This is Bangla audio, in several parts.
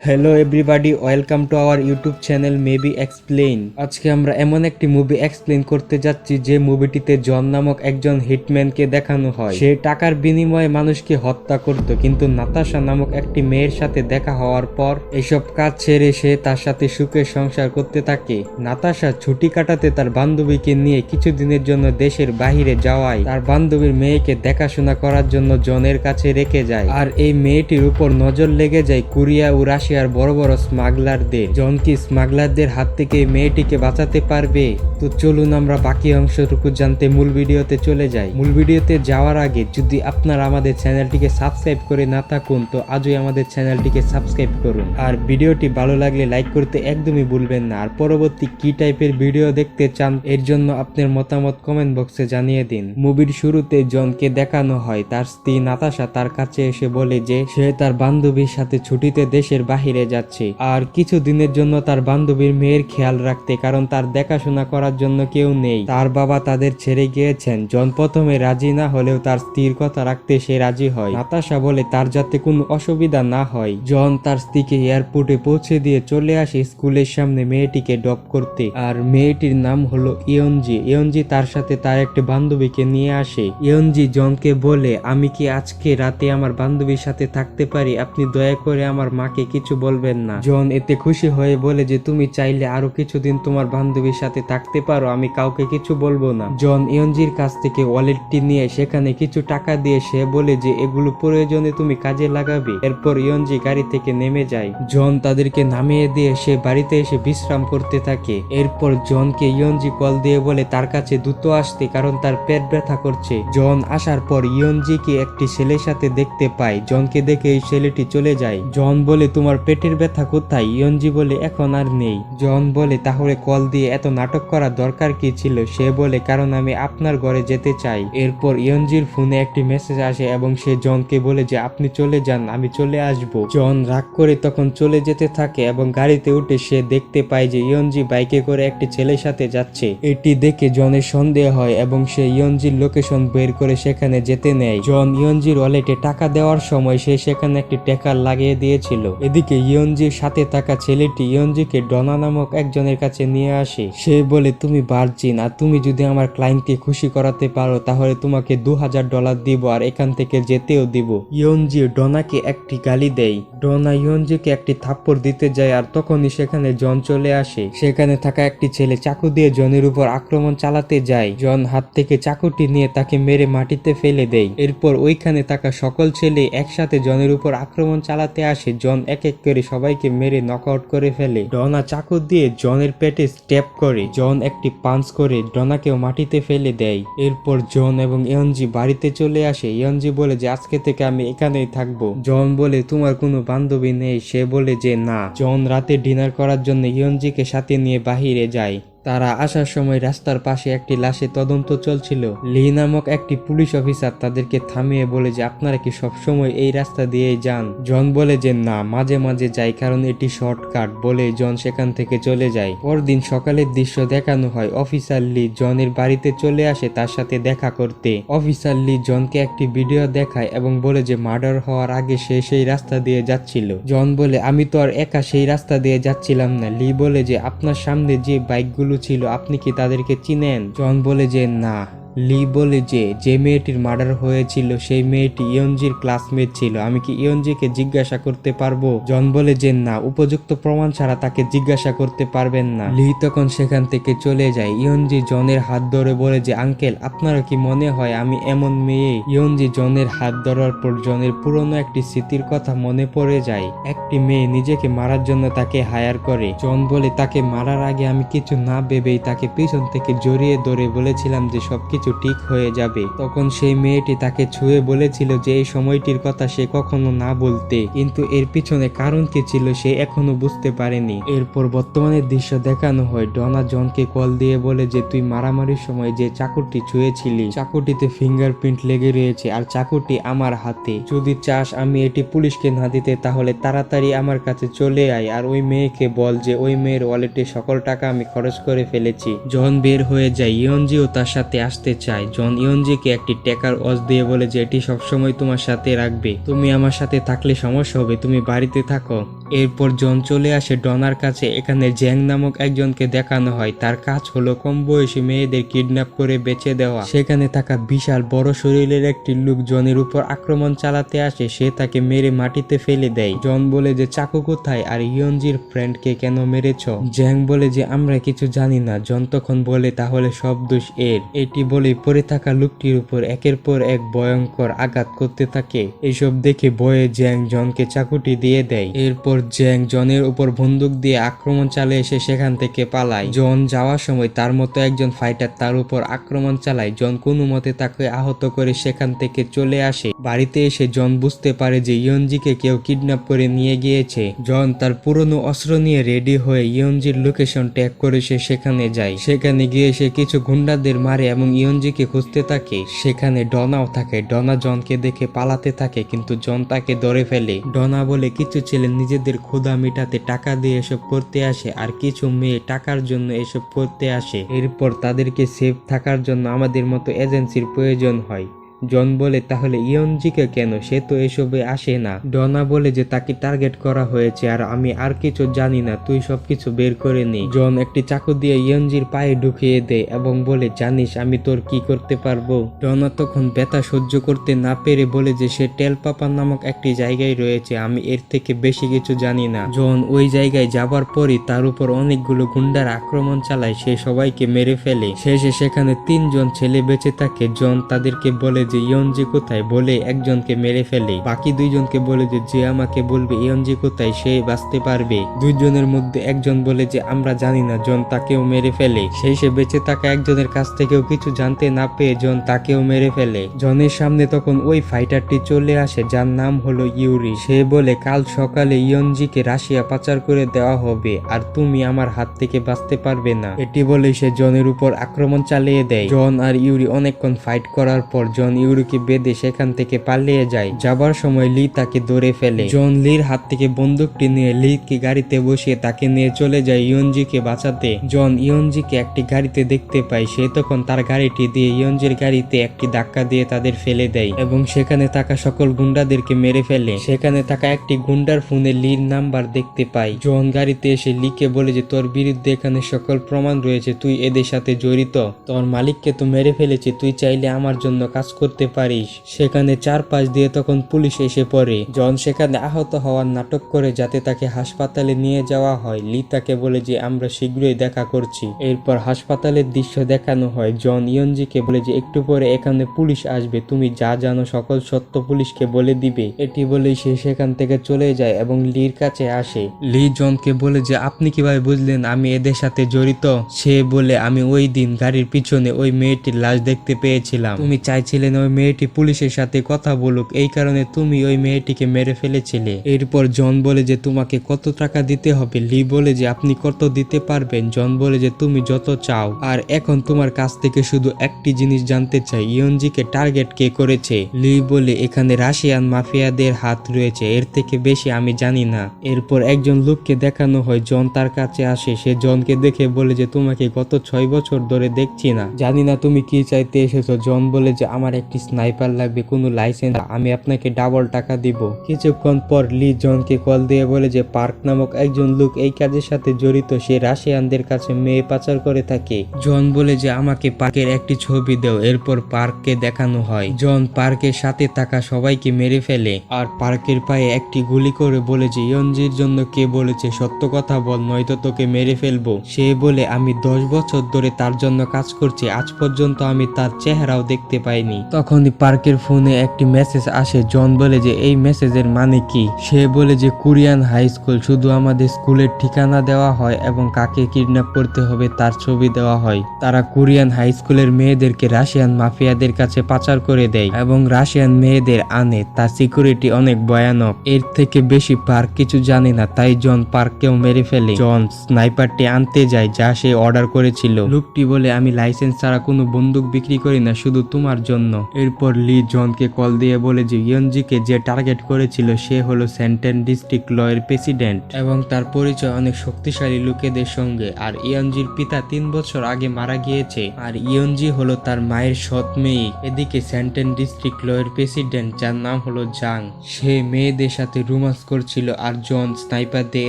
Hello everybody welcome to our YouTube channel maybe explain আজকে আমরা এমন একটি মুভি এক্সপ্লেইন করতে যাচ্ছি যে মুভিটিতে জন নামক একজন হিটম্যানকে দেখানো হয়। সে টাকার বিনিময়ে মানুষকে হত্যা করত, কিন্তু নাতাশা নামক একটি মেয়ের সাথে দেখা হওয়ার পর এসব কাজ ছেড়ে সে তার সাথে সুখে সংসার করতে থাকে। নাতাশা ছুটি কাটাতে তার বান্ধবীকে নিয়ে কিছুদিনের জন্য দেশের বাহিরে যাওয়ায় তার বান্ধবীর মেয়েকে দেখাশোনা করার জন্য জনের কাছে রেখে যায়। আর এই মেয়েটির উপর নজর লেগে যায় কোরিয়া ও রাশিয়ার বড় বড় স্মাগলারদের জন কি স্মাগলারদের হাত থেকে মেয়েটিকে বাঁচাতে পারবে? তো চলুন আমরা বাকি অংশটুকু জানতে মূল ভিডিওতে চলে যাই। মূল ভিডিওতে যাওয়ার আগে যদি আপনারা আমাদের চ্যানেলটিকে সাবস্ক্রাইব করে না থাকুন, তো আজই আমাদের চ্যানেলটিকে সাবস্ক্রাইব করুন। আর ভিডিওটি ভালো লাগলে লাইক করতে একদমই ভুলবেন না। আর পরবর্তী কি টাইপের ভিডিও দেখতে চান, এর জন্য আপনার মতামত কমেন্ট বক্সে জানিয়ে দিন। মুভির শুরুতে জনকে দেখানো হয়, তার স্ত্রী নাতাশা তার কাছে এসে বলে যে, সে তার বান্ধবীর সাথে ছুটিতে দেশের বাহিরে যাচ্ছে। আর কিছু দিনের জন্য তার বান্ধবীর মেয়ের খেয়াল রাখতে, কারণ তার দেখাশোনা করার জন্য কেউ নেই। তার বাবা তাদের ছেড়ে গিয়েছেন। জন প্রথমে রাজি না হলেও তার স্ত্রীর কথা রাখতে সে রাজি হয়। নাতাশা বলে, তার যাতে কোনো অসুবিধা না হয়। জন তার স্ত্রীকে এয়ারপোর্টে পৌঁছে দিয়ে চলে আসে স্কুলের সামনে মেয়েটিকে ড্রপ করতে। আর মেয়েটির নাম হলো ইয়নজি। ইয়নজি তার সাথে তার একটি বান্ধবীকে নিয়ে আসে। ইয়নজি জনকে বলে, আমি কি আজকে রাতে আমার বান্ধবীর সাথে থাকতে পারি? আপনি দয়া করে আমার মাকে কিছু বলবেন না। জন এতে খুশি হয়ে বলে যে, তুমি চাইলে আরও কিছুদিন তোমার বান্ধবীর সাথে থাকতে পারো, আমি কাউকে কিছু বলব না। জন ইয়নজির কাছ থেকে ওয়ালেটটি নিয়ে সেখানে কিছু টাকা দিয়ে সে বলে যে, এগুলো প্রয়োজনে তুমি কাজে লাগাবে। এরপর ইয়নজি গাড়ি থেকে নেমে যায়। জন তাদেরকে নামিয়ে দিয়ে সে বাড়িতে এসে বিশ্রাম করতে থাকে। এরপর জনকে ইয়নজি কল দিয়ে বলে, তার কাছে দ্রুত আসতে, কারণ তার পেট ব্যথা করছে। জন আসার পর ইয়নজিকে একটি ছেলের সাথে দেখতে পায়। জনকে দেখে এই ছেলেটি চলে যায়। জন বলে, তোমার পেটের ব্যথা কোথায়? ইয়নজি বলে, এখন আর নেই। জন বলে, তাহলে কল দিয়ে এত নাটক করা দরকার কি ছিল? সে বলে, কারণ আমি আপনার ঘরে যেতে চাই। এরপর ইয়নজির ফোনে একটি মেসেজ আসে এবং সে জনকে বলে যে, আপনি চলে যান, আমি চলে আসব। জন রাগ করে তখন চলে যেতে থাকে এবং গাড়িতে উঠে সে দেখতে পায় যে, ইয়নজি বাইকে করে একটি ছেলের সাথে যাচ্ছে। এটি দেখে জনের সন্দেহ হয় এবং সে ইয়নজির লোকেশন বের করে সেখানে যেতে নেয়। জন ইয়নজির ওয়ালেটে টাকা দেওয়ার সময় সে সেখানে একটি টেকার লাগিয়ে দিয়েছিল। এদিকে ইয়নজির সাথে থাকা ছেলেটি ইয়নজিকে ডনা নামক একজনের কাছে নিয়ে আসে। সে বলে, তুমি ভার্জিন, আর তুমি যদি আমার ক্লায়েন্টকে খুশি করাতে পারো, তাহলে তোমাকে দু হাজার ডলার দিব আর এখান থেকে যেতেও দিব। ইয়নজি ডনাকে একটি গালি দেয়। ডনা ইয়নজিকে একটি থাপ্পড় দিতে যায় আর তখনই সেখানে জন চলে আসে। সেখানে থাকা একটি ছেলে চাকু দিয়ে জনের উপর আক্রমণ চালাতে যায়। জন হাত থেকে চাকুটি নিয়ে তাকে মেরে মাটিতে ফেলে দেয়। এরপর ওইখানে থাকা সকল ছেলে একসাথে জনের উপর আক্রমণ চালাতে আসে। জন এক এক করে সবাইকে মেরে নকআউট করে ফেলে। ডনা চাকু দিয়ে জনের পেটে স্টেপ করে। জন একটি পাঞ্চ করে ডনাকেও মাটিতে ফেলে দেয়। এরপর জন এবং ইয়নজি বাড়িতে চলে আসে। ইয়নজি বলে যে, আজকে থেকে আমি এখানেই থাকব। জন বলে, তোমার কোনো বান্ধবী নেই। সে বলে যে, না। জন রাতে ডিনার করার জন্য ইয়নজিকে সাথে নিয়ে বাহিরে যায়। তারা আসার সময় রাস্তার পাশে একটি লাশে তদন্ত চলছিল। লি নামক একটি পুলিশ অফিসার তাদেরকে থামিয়ে বলে যে, আপনারা কি সবসময় এই রাস্তা দিয়েই যান? জন বলে যে, না, মাঝে মাঝে যাই, কারণ এটি শর্টকাট, বলে জন সেখান থেকে চলে যায়। পরদিন সকালের দৃশ্য দেখানো হয়, অফিসার লি জনের বাড়িতে চলে আসে তার সাথে দেখা করতে। অফিসার লি জনকে একটি ভিডিও দেখায় এবং বলে যে, মার্ডার হওয়ার আগে সে সেই রাস্তা দিয়ে যাচ্ছিল। জন বলে, আমি তো আর একা সেই রাস্তা দিয়ে যাচ্ছিলাম না। লি বলে যে, আপনার সামনে যে বাইকগুলো ছিল আপনি কি তাদেরকে চিনেন? জন বলে যে না। লি বলে যে যে মেয়েটির মার্ডার হয়েছিল, সেই মেয়েটি ইয়নজির ক্লাসমেট ছিল। আমি কি ইয়নজিকে জিজ্ঞাসা করতে পারব? জন বলে যে, না, উপযুক্ত প্রমাণ ছাড়া তাকে জিজ্ঞাসা করতে পারবেন না। লি তখন সেখান থেকে চলে যায়। ইয়নজি জনের হাত ধরে বলে যে, আঙ্কেল আপনারা কি মনে হয় আমি এমন মেয়ে? ইয়নজি জনের হাত ধরার পর জনের পুরনো একটি স্মৃতির কথা মনে পড়ে যায়। একটি মেয়ে নিজেকে মারার জন্য তাকে হায়ার করে। জন বলে, তাকে মারার আগে আমি কিছু না ভেবেই তাকে পিছন থেকে জড়িয়ে ধরে বলেছিলাম যে, সবকিছু ঠিক হয়ে যাবে। তখন সেই মেয়েটি তাকে ছুঁয়ে বলেছিল যে এই সময়টির কথা সে কখনো না বলতে। কিন্তু এর পিছনে কারণ কি ছিল সে এখনও বুঝতে পারেনি। এরপর বর্তমানের দৃশ্য দেখানো হয়, ডনা জনকে কল দিয়ে বলে যে, তুই মারামারির সময় যে চাকুরটি ছুঁয়েছিলি চাকুটিতে ফিঙ্গারপ্রিন্ট লেগে রয়েছে আর চাকুটি আমার হাতে। যদি চাস আমি এটি পুলিশকে না দিতে, তাহলে তাড়াতাড়ি আমার কাছে চলে আয় আর ওই মেয়েকে বল যে, ওই মেয়ের ওয়ালেটে সকল টাকা আমি খরচ করে ফেলেছি। জন বের হয়ে যায়। ইয়নজিও তার সাথে আসতে বাঁচাতে চায় জন ইয়নজিকে একটি টেকার অজ দিয়ে বলে যে, এটি সবসময় তোমার সাথে রাখবে। তুমি আমার সাথে থাকলে সমস্যা হবে। তুমি বাড়িতে থাকো। এরপর জন চলে আসে ডনার কাছে। এখানে জ্যাং নামক একজনকে দেখানো হয়। তার কাজ হলো কম বয়সী মেয়েদের কিডন্যাপ করে বেঁচে দেওয়া। সেখানে থাকা বিশাল বড় শরীরের একটি লোক জনের উপর আক্রমণ চালাতে আসে। সে তাকে মেরে মাটিতে ফেলে দেয়। জন বলে যে, চাকু কোথায়? আর ইয়নজির ফ্রেন্ডকে কেন মেরেছ? জ্যাং বলে যে, আমরা কিছু জানি না। জন তখন বলে, তাহলে সব দোষ এর। এটি বলে পড়ে থাকা লোকটির উপর একের পর এক ভয়ঙ্কর আঘাত করতে থাকে। এসব দেখে ভয়ে জ্যাং জনকে চাকুটি দিয়ে দেয়। এরপর জ্যাং জনের উপর বন্দুক দিয়ে আক্রমণ চালিয়ে এসে সেখান থেকে পালায়। জন যাওয়ার সময় তার মতো একজন ফাইটার তার উপর আক্রমণ চালায়। জন কোনো মতে তাকে আহত করে সেখান থেকে চলে আসে। বাড়িতে এসে জন বুঝতে পারে যে ইয়নজিকে কেউ কিডন্যাপ করে নিয়ে গিয়েছে। জন তার পুরনো অস্ত্র নিয়ে রেডি হয়ে ইয়নজির লোকেশন ট্যাগ করে সে সেখানে যায়। সেখানে গিয়ে সে কিছু গুন্ডাদের মারে এবং ইয়নজিকে খুঁজতে থাকে। সেখানে ডনাও থাকে। ডনা জনকে দেখে পালাতে থাকে, কিন্তু জন তাকে ধরে ফেলে। ডনা বলে, কিছু ছেলে নিজেদের ক্ষুধা মেটাতে টাকা দিয়ে এসব করতে আসে আর কিছু মেয়ে টাকার জন্য এসব করতে আসে। এরপর তাদেরকে সেফ থাকার জন্য আমাদের মতো এজেন্সির প্রয়োজন হয়। জন বলে, তাহলে ইয়নজিকে কেন? সে তো এসবে আসে না। ডনা বলে যে, তাকে টার্গেট করা হয়েছে আর আমি আর কিছু জানি না। তুই সবকিছু বের করে নি। জন একটি চাকু দিয়ে ইয়নজির পায়ে ঢুকিয়ে দেয় এবং বলে, জানিস, আমি তোর কি করতে পারব? ডনা তখন ব্যথা সহ্য করতে না পেরে বলে যে, সে টেলপাপা নামক একটি জায়গায় রয়েছে। আমি এর থেকে বেশি কিছু জানি না। জন ওই জায়গায় যাবার পরই তার উপর অনেকগুলো গুন্ডার আক্রমণ চালায়। সে সবাইকে মেরে ফেলে। শেষে সেখানে তিনজন ছেলে বেঁচে থাকে। জন তাদেরকে বলে যে ইয়নজি কোথায় বলে একজনকে মেরে ফেলে। বাকি দুইজনকে বলে যে যে আমাকে বলবে ইয়নজি কোথায়, সে বাঁচতে পারবে। দুইজনের মধ্যে একজন বলে যে আমরা জানি না, জন তাকেও মেরে ফেলে। সেই সে বেঁচে থাকা একজনের কাছ থেকেও কিছু জানতে না পেয়ে জন তাকেও মেরে ফেলে। জনের সামনে তখন ওই ফাইটারটি চলে আসে, যার নাম হলো ইউরি। সে বলে, কাল সকালে ইয়নজিকে রাশিয়া পাচার করে দেওয়া হবে, আর তুমি আমার হাত থেকে বাঁচতে পারবে না। এটি বলে সে জনের উপর আক্রমণ চালিয়ে দেয়। জন আর ইউরি অনেকক্ষণ ফাইট করার পর জন ইউরিকে বেঁধে সেখান থেকে পালিয়ে যায়। যাবার সময় লি তাকে ধরে ফেলে। জন লির হাত থেকে বন্দুকটি নিয়ে লিকে গাড়িতে বসিয়ে তাকে নিয়ে চলে যায় ইয়নজিকে বাঁচাতে। জন ইয়নজিকে একটি গাড়িতে দেখতে পায়। সে তখন তার গাড়িটি দিয়ে ইয়নজির গাড়িতে একটি ধাক্কা দিয়ে তাদের ফেলে দেয় এবং সেখানে থাকা সকল গুন্ডাদেরকে মেরে ফেলে। সেখানে থাকা একটি গুন্ডার ফোনে লির নাম্বার দেখতে পায়। জন গাড়িতে এসে লিকে বলে যে, তোর বিরুদ্ধে এখানে সকল প্রমাণ রয়েছে। তুই এদের সাথে জড়িত। তোর মালিককে তো মেরে ফেলেছে। তুই চাইলে আমার জন্য কাজ করতে পারিস। সেখানে চারপাশ দিয়ে তখন পুলিশ এসে পড়ে। জন সেখানে আহত হওয়ার নাটক করে যাতে তাকে হাসপাতালে নিয়ে যাওয়া হয়। লি তাকে বলে যে, আমরা শীঘ্রই দেখা করছি। এরপর হাসপাতালের দৃশ্য দেখানো হয়। জন ইয়নজিকে বলে যে, একটু পরে এখানে পুলিশ আসবে। তুমি যা জানো সকল সত্য পুলিশকে বলে দিবে। এটি বলেই সে সেখান থেকে চলে যায় এবং লির কাছে আসে। লি জনকে বলে যে, আপনি কীভাবে বুঝলেন আমি এদের সাথে জড়িত? সে বলে, আমি ওই দিন গাড়ির পিছনে ওই মেয়েটির লাশ দেখতে পেয়েছিলাম। তুমি চাইছিলেন ওই মেয়েটি পুলিশের সাথে কথা বলুক, এই কারণে তুমি ওই মেয়েটিকে মেরে ফেলেছিলে। এরপর জন বলে যে, তোমাকে কত টাকা দিতে হবে? লি বলে যে, আপনি কত দিতে পারবেন? জন বলে যে, তুমি যত চাও। আর এখন তোমার কাছ থেকে শুধু একটি জিনিস জানতে চাই, ইয়নজিকে টার্গেট কে করেছে? লি বলে, এখানে রাশিয়ান মাফিয়াদের হাত রয়েছে, এর থেকে বেশি আমি জানি না। এরপর একজন লোককে দেখানো হয়, জন তার কাছে আসে, সে জনকে দেখে বলে যে, তোমাকে গত ছয় বছর ধরে দেখছি না। জানি না তুমি কি চাইতে এসেছ। জন বলে যে, আমার একটি স্নাইপার লাগবে, কোনো লাইসেন্স আমি আপনাকে ডাবল টাকা দিব। কিছুক্ষণ পর লি জনকে কল দিয়ে বলে যে, পার্ক নামক একজন লোক এই কাজের সাথে জড়িত। সে রাশিয়ানদের কাছে মেয়ে পাচার করে থাকে। জন বলে যে, আমাকে পার্কের একটি ছবি দাও, এরপর পার্ককে দেখানো হয়। জন পার্কের সাথে থাকা সবাইকে মেরে ফেলে। আর পার্কের পায়ে একটি গুলি করে বলে যে, ইয়নজির জন্য কে বলেছে, সত্য কথা বল, নয়তো তোকে মেরে ফেলব। সে বলে, আমি দশ বছর ধরে তার জন্য কাজ করছি, আজ পর্যন্ত আমি তার চেহারাও দেখতে পাইনি। তখনই পার্কের ফোনে একটি মেসেজ আসে, জন বলে যে, এই মেসেজের মানে কি? সে বলে যে, কোরিয়ান হাই স্কুল, শুধু আমাদের স্কুলের ঠিকানা দেওয়া হয় এবং কাকে কিডন্যাপ করতে হবে তার ছবি দেওয়া হয়। তারা কোরিয়ান হাই স্কুলের মেয়েদেরকে রাশিয়ান মাফিয়াদের কাছে পাচার করে দেয় এবং রাশিয়ান মেয়েদের আনে। তার সিকিউরিটি অনেক ভয়ানক। এর থেকে বেশি পার্ক কিছু জানে না, তাই জন পার্ককেও মেরে ফেলে। জন স্নাইপারটি আনতে যায়, যা সে অর্ডার করেছিল। লোকটি বলে, আমি লাইসেন্স ছাড়া কোনো বন্দুক বিক্রি করি না, শুধু তোমার জন্য। এরপর লি জনকে কল দিয়ে বলে যে ইয়নজিকে যে টার্গেট করেছিল সে হলো সেন্টেন ডিস্ট্রিক্ট লয়ের প্রেসিডেন্ট এবং তার পরিচয় অনেক শক্তিশালী লোকেদের সঙ্গে। আর ইয়নজির পিতা তিন বছর আগে মারা গিয়েছে। আর ইয়নজি হলো তার মায়ের সৎ মেয়ে। এদিকে সেন্টেন ডিস্ট্রিক্ট লয়ের প্রেসিডেন্ট, যার নাম হলো জাং, সে মেয়েদের সাথে রোমান্স করছিল আর জন স্নাইপার দিয়ে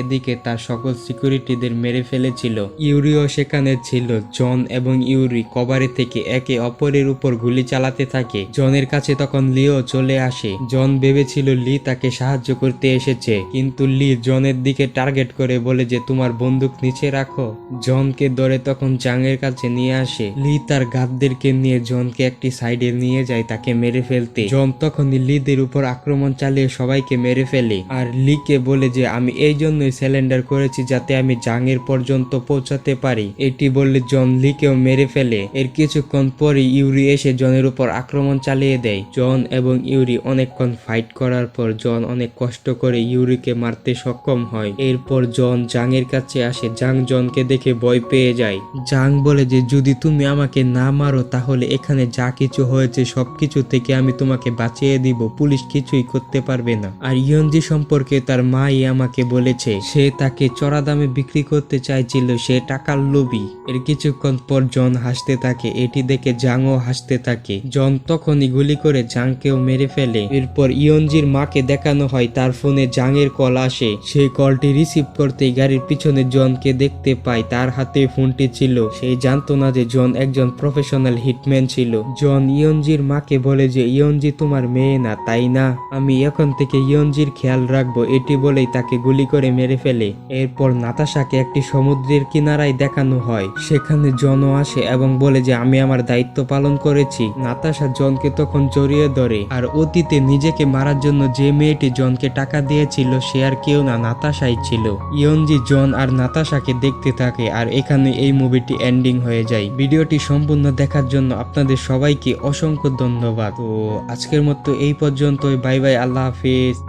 এদিকে তার সকল সিকিউরিটিদের মেরে ফেলেছিল। ইউরিও সেখানে ছিল। জন এবং ইউরি কভারে থেকে একে অপরের উপর গুলি চালাতে থাকে। জনের কাছে তখন লিও চলে আসে। জন ভেবেছিল লি তাকে সাহায্য করতে এসেছে। কিন্তু লি জনের দিকে টার্গেট করে বলে যে, তোমার বন্দুক নিচে রাখো। জনকে ধরে তখন জাংয়ের কাছে নিয়ে আসে। লি তার গাদদেরকে নিয়ে জনকে একটি সাইডে নিয়ে যায় তাকে মেরে ফেলতে। জন তখনই লিদের উপর আক্রমণ চালিয়ে সবাইকে মেরে ফেলে। আর লিকে বলে যে, আমি এই জন্যই স্যালেন্ডার করেছি যাতে আমি জাংয়ের পর্যন্ত পৌঁছাতে পারি। এটি বললে জন লিকেও মেরে ফেলে। এর কিছুক্ষণ পরে ইউরি এসে জনের উপর আক্রমণ চালিয়ে দেয়। জন এবং ইউরি অনেকক্ষণ ফাইট করার পর জন অনেক কষ্ট করে ইউরিকে মারতে সক্ষম হয়। এরপর জন জাংয়ের কাছে আসে। জাং জনকে দেখে ভয় পেয়ে যায়। জাং বলে যে, যদি তুমি আমাকে না মারো, তাহলে এখানে যা কিছু হয়েছে সবকিছু থেকে আমি তোমাকে বাঁচিয়ে দিব। পুলিশ কিছুই করতে পারবে না। আর ইয়নজি সম্পর্কে তার মাই আমাকে বলেছে, সে তাকে চড়া দামে বিক্রি করতে চাইছিল। সে টাকার লোভী। এর কিছুক্ষণ পর জন হাসতে থাকে। এটি দেখে জাংও হাসতে থাকে। জন তখনই গুলি করে জাংকেও মেরে ফেলে। এরপর ইয়নজির মাকে দেখানো হয়, তার ফোনে জাংয়ের কল আসে। সেই কলটি রিসিভ করতেই গাড়ির পিছনে জনকে দেখতে পায়, তার হাতে ফোনটি ছিল। সে জানতো না যে জন একজন প্রফেশনাল হিটম্যান ছিল। জন ইয়নজির মাকে বলে যে, ইয়নজি তোমার মেয়ে না, তাই না? আমি এখন থেকে ইয়নজির খেয়াল রাখব। এটি বলেই তাকে গুলি করে মেরে ফেলে। এরপর নাতাশাকে একটি সমুদ্রের কিনারায় দেখানো হয়। সেখানে জনও আসে এবং বলে যে, আমি আমার দায়িত্ব পালন করেছি। নাতাশা জনকে তখন জড়িয়ে ধরে। আর অতীতে নিজেকে মারার জন্য যে মেয়েটি জনকে টাকা দিয়েছিল, সে আর কেউ না, নাতাশাই ছিল। ইয়নজি, জন আর নাতাশাকে দেখতে থাকে আর এখানে এই মুভিটি এন্ডিং হয়ে যায়। ভিডিওটি সম্পূর্ণ দেখার জন্য আপনাদের সবাইকে অসংখ্য ধন্যবাদ। তো আজকের মতো এই পর্যন্তই। বাই বাই, আল্লাহ হাফিজ।